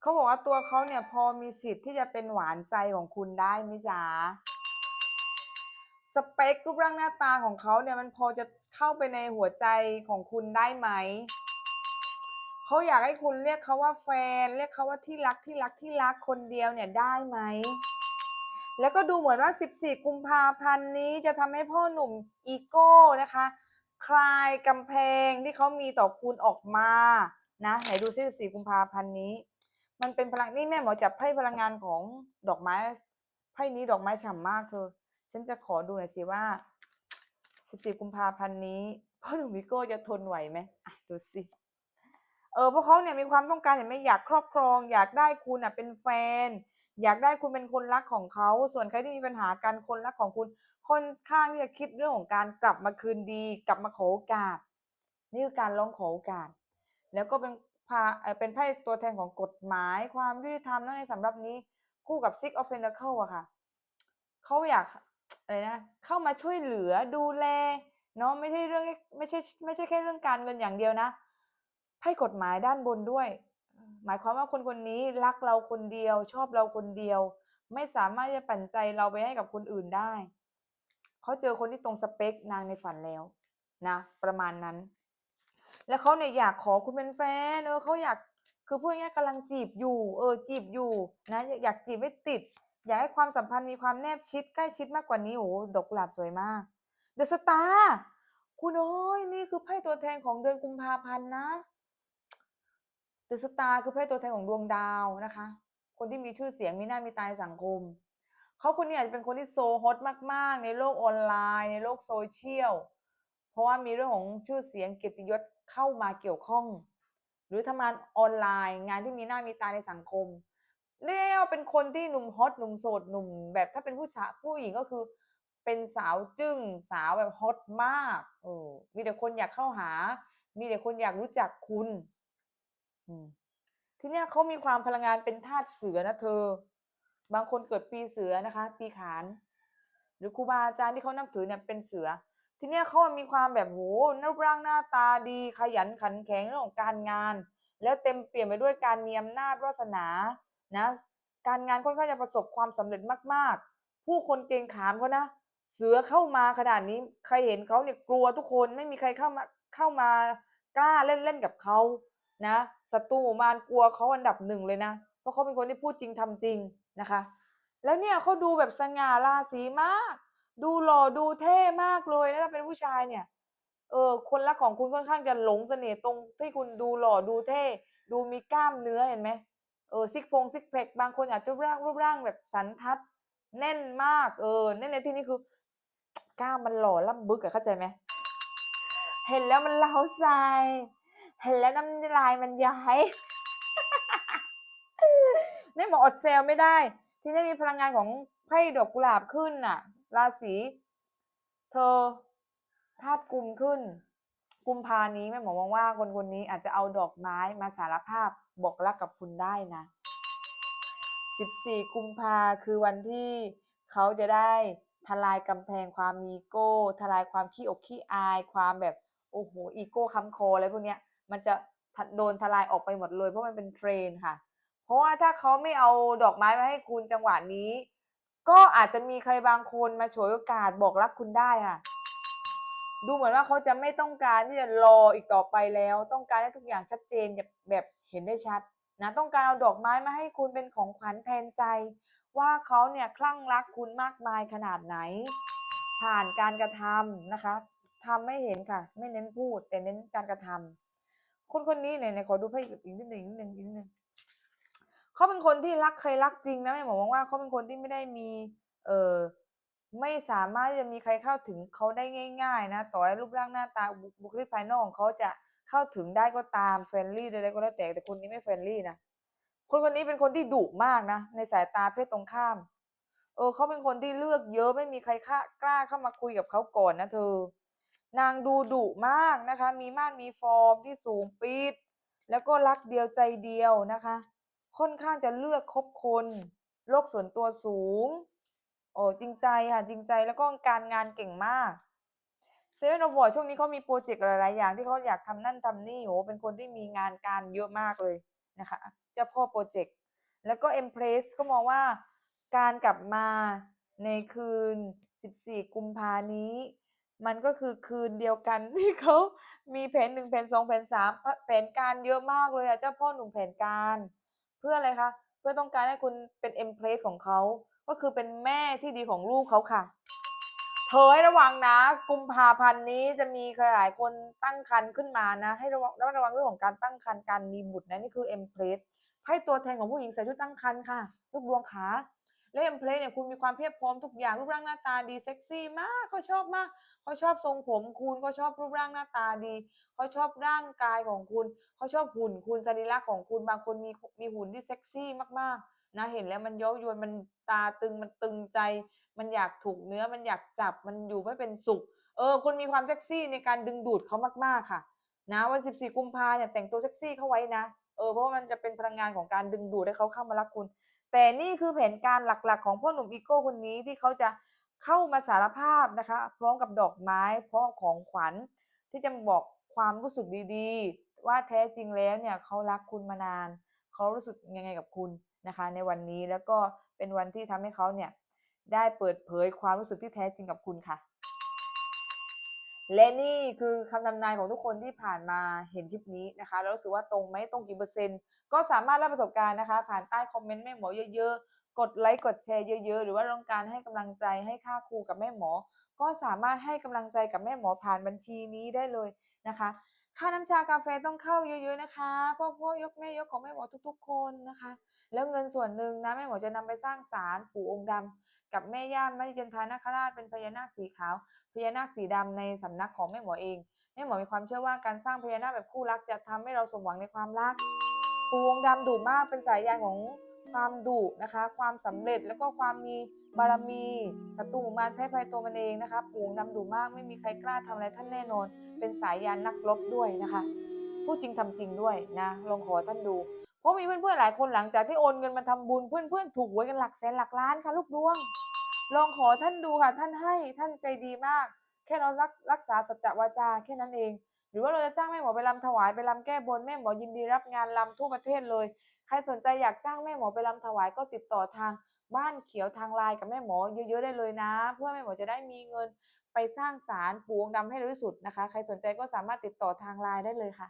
เขาบอกว่าตัวเขาเนี่ยพอมีสิทธิ์ที่จะเป็นหวานใจของคุณได้ไหมจ๊ะสเปครูปร่างหน้าตาของเขาเนี่ยมันพอจะเข้าไปในหัวใจของคุณได้ไหมเขาอยากให้คุณเรียกเขาว่าแฟน เรียกเขาว่าที่รักที่รักที่รักคนเดียวเนี่ยได้ไหมแล้วก็ดูเหมือนว่า 14 กุมภาพันธ์นี้จะทำให้พ่อหนุ่มอีโก้นะคะ คลายกำแพงที่เขามีต่อคุณออกมานะไหนดูซิ14 กุมภาพันธ์นี้ มันเป็นพลังนี่แม่หมอจับไพ่พลังงานของดอกไม้ไพ่นี้ดอกไม้ฉ่ำมากเธอ ฉันจะขอดูหน่อยสิว่า14กุมภาพันธ์นี้พ่อหนุ่มวิโก้จะทนไหวไหมอะดูสิเออเพราะเขาเนี่ยมีความต้องการเห็นไหมอยากครอบครอง อยากได้คุณอะเป็นแฟน อยากได้คุณเป็นคนรักของเขา ส่วนใครที่มีปัญหากันคนรักของคุณค่อนข้างที่จะคิดเรื่องของการกลับมาคืนดี กลับมาขอโอกาสนี่คือการร้องขอโอกาส แล้วก็เป็น พาเป็นไพ่ตัวแทนของกฎหมายความยุติธรรมแล้วในสำหรับนี้คู่กับ Six of Pentacles อะค่ะเขาอยากอะไรนะเข้ามาช่วยเหลือดูแลเนาะไม่ใช่เรื่องไม่ใช่ไม่ใช่แค่เรื่องการเงินอย่างเดียวนะไพ่กฎหมายด้านบนด้วย หมายความว่าคนคนนี้รักเราคนเดียว ชอบเราคนเดียว ไม่สามารถจะปั่นใจเราไปให้กับคนอื่นได้เขาเจอคนที่ตรงสเปคนางในฝันแล้วนะ ประมาณนั้น แล้วเขาเนี่ยอยากขอคุณเป็นแฟนเออเขาอยากคือพูดง่ายๆกำลังจีบอยู่ เออจีบอยู่นะอยากจีบไม่ติด อยากให้ความสัมพันธ์มีความแนบชิดใกล้ชิดมากกว่านี้โอ้โหดอกหลาบสวยมากเดอะสตาร์คุณโอ้ยนี่คือไพ่ตัวแทนของเดือนกุมภาพันธ์นะเดอะสตาร์คือไพ่ตัวแทนของดวงดาวนะคะ คนที่มีชื่อเสียงมีหน้ามีตาในสังคมเขาคนนี้อาจจะเป็นคนที่โซฮอตมาก ๆ ในโลกออนไลน์ ในโลกโซเชียล เพราะว่ามีเรื่องของชื่อเสียงเกียรติยศเข้ามาเกี่ยวข้อง หรือทำงานออนไลน์ งานที่มีหน้ามีตาในสังคมเรียกว่าเป็นคนที่หนุ่มฮอตหนุ่มโสดหนุ่ม แบบถ้าเป็นผู้ชายผู้หญิงก็คือ เป็นสาวจึ้งสาวแบบฮอตมากเออมีแต่คนอยากเข้าหา มีแต่คนอยากรู้จักคุณทีเนี้ยเขามีความพลังงานเป็นธาตุเสือนะเธอ บางคนเกิดปีเสือนะคะ ปีขาน หรือครูบาอาจารย์ที่เขานับถือเนี่ยเป็นเสือ ทีเนี้ยเขามีความแบบโหรูปร่างหน้าตาดี ขยันขันแข็งเรื่องของการงาน แล้วเต็มเปลี่ยมไปด้วยการมีอำนาจวาสนานะการงานค่อนข้างจะประสบความสำเร็จมาก ๆ ผู้คนเกรงขามเขานะ เสือเข้ามาขนาดนี้ใครเห็นเขาเนี่ยกลัวทุกคนไม่มีใครเข้ามาเข้ามากล้าเล่นเล่นกับเขานะศัตรูหมู่มารกลัวเขาอันดับหนึ่งเลยนะเพราะเขาเป็นคนที่พูดจริงทำจริงนะคะ แล้วเนี่ยเขาดูแบบสง่าราศีมาก ดูหล่อดูเท่มากเลยนะถ้าเป็นผู้ชายเนี่ย เออ คนรักของคุณค่อนข้างจะหลงเสน่ห์ตรงที่คุณดูหล่อดูเท่ ดูมีกล้ามเนื้อเห็นไหมเออซิกพงซิกแพคบางคนอาจจะรูปร่างรูปร่างแบบสันทัด แน่นมาก เออแน่นในที่นี้คือกล้ามมันหล่อล่ำบึกอะเข้าใจไหมเห็นแล้วมันเล้าใจเห็นแล้วน้ำลายมันย้อยแม่หมออดเซลไม่ได้ ที่นี่มีพลังงานของไพ่ดอกกุหลาบขึ้นน่ะ ราศีเธอธาตุกุมขึ้น กุมภานี้แม่หมอมองว่าคนคนนี้อาจจะเอาดอกไม้มาสารภาพบอกรักกับคุณได้นะ 14 กุมภาคือวันที่เขาจะได้ทลายกำแพงความมีโก้ ทลายความขี้อกขี้อาย ความแบบโอ้โหอีโก้ค้ำคออะไรพวกเนี้ย มันจะโดนทลายออกไปหมดเลย เพราะมันเป็นเทรนค่ะ เพราะว่าถ้าเขาไม่เอาดอกไม้มาให้คุณจังหวะนี้ ก็อาจจะมีใครบางคนมาฉวยโอกาสบอกรักคุณได้ค่ะ ดูเหมือนว่าเขาจะไม่ต้องการที่จะรออีกต่อไปแล้ว ต้องการให้ทุกอย่างชัดเจนแบบแบบเห็นได้ชัดนะต้องการเอาดอกไม้มาให้คุณเป็นของขวัญแทนใจ ว่าเขาเนี่ยคลั่งรักคุณมากมายขนาดไหน ผ่านการกระทำนะคะทำไม่เห็นค่ะ ไม่เน้นพูดแต่เน้นการกระทำคนคนนี้เนี่ยเขอดูไพ่อีกนิดหนึ่งนิดหนึ่งนิดหนึ่ง เขาเป็นคนที่รักใครรักจริงนะแม่หมอมองว่าเขาเป็นคนที่ไม่ได้มี เออไม่สามารถจะมีใครเข้าถึงเขาได้ง่าย ๆ นะ ต่อให้รูปร่างหน้าตาบุคลิกภายนอกของเขาจะเข้าถึงได้ก็ตามเฟรนลี่ใดๆก็แล้วแต่แต่คนนี้ไม่เฟรนลี่นะคนคนนี้เป็นคนที่ดุมากนะในสายตาเพศตรงข้าม เออเขาเป็นคนที่เลือกเยอะไม่มีใครกล้ากล้าเข้ามาคุยกับเขาก่อนนะเธอ นางดูดุมากนะคะ มีม่าดมีฟอร์มที่สูงปีดแล้วก็รักเดียวใจเดียวนะคะ ค่อนข้างจะเลือกคบคนโลกส่วนตัวสูง โอ้จริงใจค่ะจริงใจแล้วก็การงานเก่งมากเซเว่นอวอร์ช่วงนี้เขามีโปรเจกต์หลาย ๆ อย่างที่เขาอยากทำนั่นทำนี่โหเป็นคนที่มีงานการเยอะมากเลยนะคะเจ้าพ่อโปรเจกต์แล้วก็ Empress ก็มองว่าการกลับมาในคืน 14 กุมภานี้ มันก็คือคืนเดียวกันที่เขามีแผน1แผน2แผน3พแผนการเยอะมากเลยอะเจ้าพ่อหนุ่มแผนการ เพื่ออะไรคะ เพื่อต้องการให้คุณเป็นเอ็มเพลสของเขา ก็คือเป็นแม่ที่ดีของลูกเขาค่ะ เธอให้ระวังนะ กุมภาพันธ์นี้จะมีใครหลายคนตั้งครรภ์ขึ้นมานะ ให้ระวังระมัดระวังเรื่องของการตั้งครรภ์การมีบุตรนะนี่คือเอ็มเพลสให้ตัวแทนของผู้หญิงใส่ชุดตั้งครรภ์ค่ะ ลูกดวงขา และ Empress เนี่ยคุณมีความเพียบพร้อมทุกอย่างรูปร่างหน้าตาดีเซ็กซี่มากเขาชอบมากเขาชอบทรงผมคุณเขาชอบรูปร่างหน้าตาดีเขาชอบร่างกายของคุณเขาชอบหุ่นคุณสรีระของคุณบางคนมีมีหุ่นที่เซ็กซี่มากๆนะเห็นแล้วมันย้ายวนมันตาตึงมันตึงใจ มันอยากถูกเนื้อมันอยากจับมันอยู่ไม่เป็นสุขเออคุณมีความเซ็กซี่ในการดึงดูดเขามากๆค่ะ นะวัน 14 กุมภาเนี่ยแต่งตัวเซ็กซี่เข้าไว้นะเออเพราะว่ามันจะเป็นพลังงานของการดึงดูดให้เขาเข้ามารักคุณ แต่นี่คือแผนการหลักๆ ของพ่อหนุ่มอีโก้คนนี้ที่เขาจะเข้ามาสารภาพนะคะ พร้อมกับดอกไม้พร้อมของขวัญ ที่จะบอกความรู้สึกดีๆ ว่าแท้จริงแล้วเนี่ยเขารักคุณมานาน เขารู้สึกยังไงกับคุณนะคะ ในวันนี้แล้วก็เป็นวันที่ทำให้เขาเนี่ยได้เปิดเผยความรู้สึกที่แท้จริงกับคุณค่ะ และนี่คือคำทำนายของทุกคนที่ผ่านมาเห็นคลิปนี้นะคะ แล้วรู้สึกว่าตรงไหมตรงกี่เปอร์เซ็นต์ ก็สามารถเล่าประสบการณ์นะคะ ผ่านใต้คอมเมนต์แม่หมอเยอะๆ กดไลค์กดแชร์เยอะๆ หรือว่าต้องการให้กำลังใจให้ค่าครูกับแม่หมอ ก็สามารถให้กำลังใจกับแม่หมอผ่านบัญชีนี้ได้เลยนะคะ ค่าน้ำชากาแฟต้องเข้าเยอะๆนะคะพ่อพ่อยกแม่ยกของแม่หมอทุกๆ คนนะคะ แล้วเงินส่วนหนึ่งนะแม่หมอจะนำไปสร้างศาลปู่องค์ดำกับแม่ย่ามัจจันทานาคราชเป็นพญานาคสีขาวพญานาคสีดำในสำนักของแม่หมอเองแม่หมอมีความเชื่อว่าการสร้างพญานาคแบบคู่รักจะทำให้เราสมหวังในความรัก ปู่องค์ดำดุมากเป็นสายยานของความดุนะคะ ความสำเร็จแล้วก็ความมี บารมีศัตรูหมู่มารแพ้ภัยตัวมันเองนะคะ ปู่องค์ดำดุมากไม่มีใครกล้าทำอะไรท่านแน่นอน เป็นสายยานนักรบด้วยนะคะพูดจริงทำจริงด้วยนะลองขอท่านดู เพราะมีเพื่อนๆหลายคนหลังจากที่โอนเงินมาทำบุญเพื่อนๆถูกหวยกันหลักแสนหลักล้านค่ะลูกดวง ลองขอท่านดูค่ะท่านให้ท่านใจดีมาก แค่เรารักรักษาสัจจะวาจาแค่นั้นเอง หรือว่าเราจะจ้างแม่หมอไปรำถวายไปรำแก้บนแม่หมอยินดีรับงานรำทั่วประเทศเลย ใครสนใจอยากจ้างแม่หมอไปรำถวายก็ติดต่อทาง บ้านเขียวทางไลน์กับแม่หมอเยอะๆได้เลยนะ เพื่อแม่หมอจะได้มีเงินไปสร้างศาลปูองดำให้เร็วที่สุดนะคะ ใครสนใจก็สามารถติดต่อทางไลน์ได้เลยค่ะ